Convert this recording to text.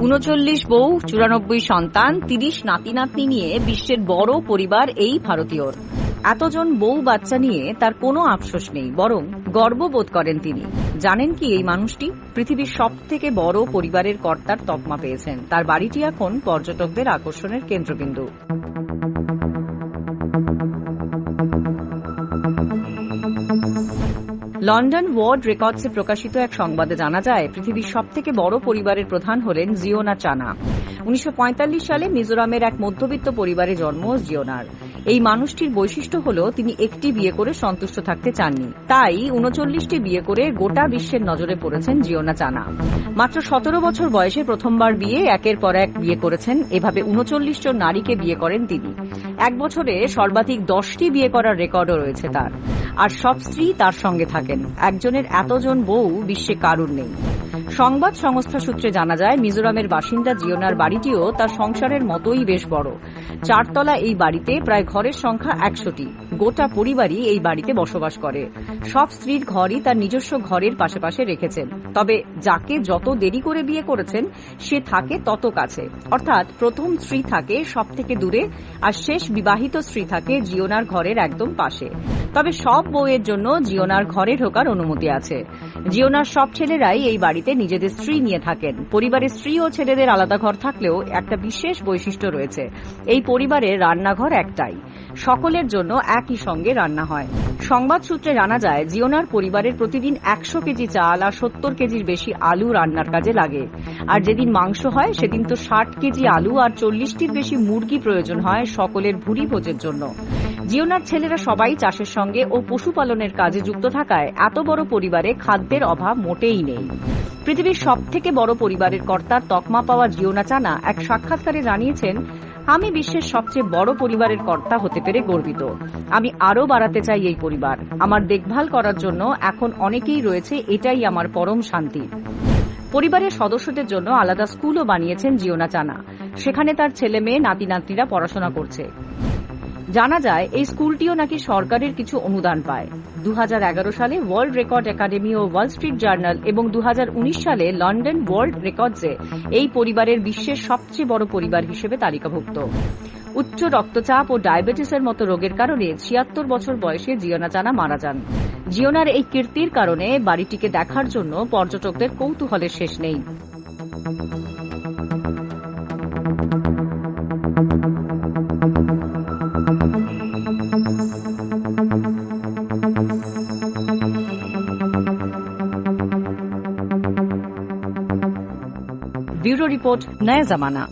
উনচল্লিশ বউ, চুরানব্বই সন্তান, তিরিশ নাতি নাতনি নিয়ে বিশ্বের বড় পরিবার এই ভারতীয়র। এতজন বউ বাচ্চা নিয়ে তার কোনো আফসোস নেই, বরং গর্ববোধ করেন তিনি। জানেন কি এই মানুষটি? পৃথিবীর সব থেকে বড় পরিবারের কর্তার তকমা পেয়েছেন। তার বাড়িটি এখন পর্যটকদের আকর্ষণের কেন্দ্রবিন্দু। লন্ডন ওয়ার্ড রেকর্ডসে প্রকাশিত এক সংবাদে জানা যায়, পৃথিবীর সব থেকে বড় পরিবারের প্রধান হলেন জিওনা চানা। উনিশশো পঁয়তাল্লিশ সালে মিজোরামের এক মধ্যবিত্ত পরিবারে জন্ম জিওনার। এই মানুষটির বৈশিষ্ট্য হল, তিনি একটি বিয়ে করে সন্তুষ্ট থাকতে চাননি। তাই উনচল্লিশটি বিয়ে করে গোটা বিশ্বের নজরে পড়েছেন জিওনা চানা। মাত্র সতেরো বছর বয়সে প্রথমবার বিয়ে, একের পর এক বিয়ে করেছেন। এভাবে উনচল্লিশ জন নারীকে বিয়ে করেন তিনি। এক বছরে সর্বাধিক দশটি বিয়ে করার রেকর্ডও রয়েছে তার। আর সব স্ত্রী তার সঙ্গে থাকেন। একজনের এতজন বউ, বিশ্বে কারুর নেই। সংবাদ সংস্থা সূত্রে জানা যায়, মিজোরামের বাসিন্দা জিওনার বাড়িটিও তার সংসারের মতোই বেশ বড়। চারতলা এই বাড়িতে প্রায় ঘরের সংখ্যা একশোটি। গোটা পরিবারই এই বাড়িতে বসবাস করে। সব স্ত্রীর ঘরই তার নিজস্ব ঘরের পাশে রেখেছেন। তবে যাকে যত দেরি করে বিয়ে করেছেন, সে থাকে তত কাছে। অর্থাৎ প্রথম স্ত্রী থাকে সব থেকে দূরে, আর শেষ বিবাহিত স্ত্রী থাকে জিওনার ঘরের একদম পাশে। তবে সব বউয়ের জন্য জিওনার ঘরে ঢোকার অনুমতি আছে। জিওনার সব ছেলেরাই এই বাড়িতে নিজেদের স্ত্রী নিয়ে থাকেন। পরিবারের স্ত্রী ও ছেলেদের আলাদা ঘর থাকলেও একটা বিশেষ বৈশিষ্ট্য রয়েছে। এই পরিবারের রান্নাঘর একটাই। সকলের জন্য একই সঙ্গে রান্না হয়। সংবাদ সূত্রে জানা যায়, জিওনার পরিবারের প্রতিদিন একশো কেজি চাল আর সত্তর কেজির বেশি আলু রান্নার কাজে লাগে। আর যেদিন মাংস হয়, সেদিন তো ষাট কেজি আলু আর চল্লিশটির বেশি মুরগি প্রয়োজন হয় সকলের ভুরি ভোজের জন্য। জিওনার ছেলেরা সবাই চাষের সঙ্গে ও পশুপালনের কাজে যুক্ত থাকায় এত বড় পরিবারে খাদ্যের অভাব মোটেই নেই। পৃথিবীর সব থেকে বড় পরিবারের কর্তার তকমা পাওয়া জিওনা চানা এক সাক্ষাৎকারে জানিয়েছেন আমি বিশ্বের সবচেয়ে বড় পরিবারের কর্তা হতে পেরে গর্বিত। আমি আরও বাড়াতে চাই এই পরিবার। আমার দেখভাল করার জন্য এখন অনেকেই রয়েছে, এটাই আমার পরম শান্তি। পরিবারের সদস্যদের জন্য আলাদা স্কুলও বানিয়েছেন জিওনা চানা। সেখানে তার ছেলে মেয়ে নাতি নাতনিরা পড়াশোনা করছে। জানা যায়, এই স্কুলটিও নাকি সরকারের কিছু অনুদান পায়। দু হাজার এগারো সালে ওয়ার্ল্ড রেকর্ড একাডেমি ও ওয়াল স্ট্রিট জার্নাল এবং দুহাজার উনিশ সালে লন্ডন ওয়ার্ল্ড রেকর্ডসে এই পরিবারের বিশ্বের সবচেয়ে বড় পরিবার হিসেবে তালিকাভুক্ত। উচ্চ রক্তচাপ ও ডায়াবেটিসের মতো রোগের কারণে ছিয়াত্তর বছর বয়সে জিওনা চানা মারা যান। জিওনার এই কীর্তির কারণে বাড়িটিকে দেখার জন্য পর্যটকদের কৌতূহলের শেষ নেই। ब्यूरो रिपोर्ट नया जमाना।